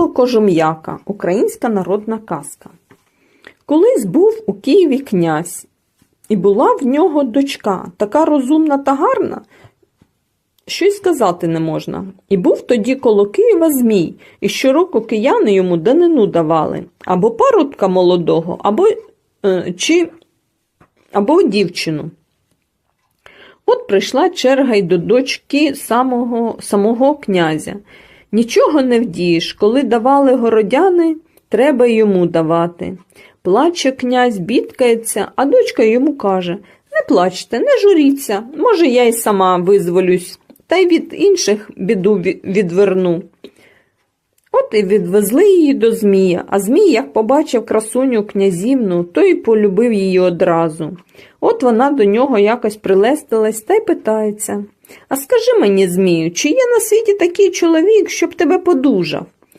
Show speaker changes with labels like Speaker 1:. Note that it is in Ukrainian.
Speaker 1: Село Кожум'яка, українська народна казка. Колись був у Києві князь, і була в нього дочка, така розумна та гарна, що й сказати не можна. І був тоді коло Києва Змій, і щороку кияни йому данину давали або парубка молодого, або, е, чи, або дівчину. От прийшла черга й до дочки самого, самого князя. Нічого не вдієш, коли давали городяни, треба йому давати. Плаче князь, бідкається, а дочка йому каже Не плачте, не журіться, може, я й сама визволюсь, та й від інших біду відверну. От і відвезли її до Змія, а Змій, як побачив красуню князівну, то й полюбив її одразу. От вона до нього якось прилестилась та й питається. А скажи мені, Змію, чи є на світі такий чоловік, щоб тебе подужав?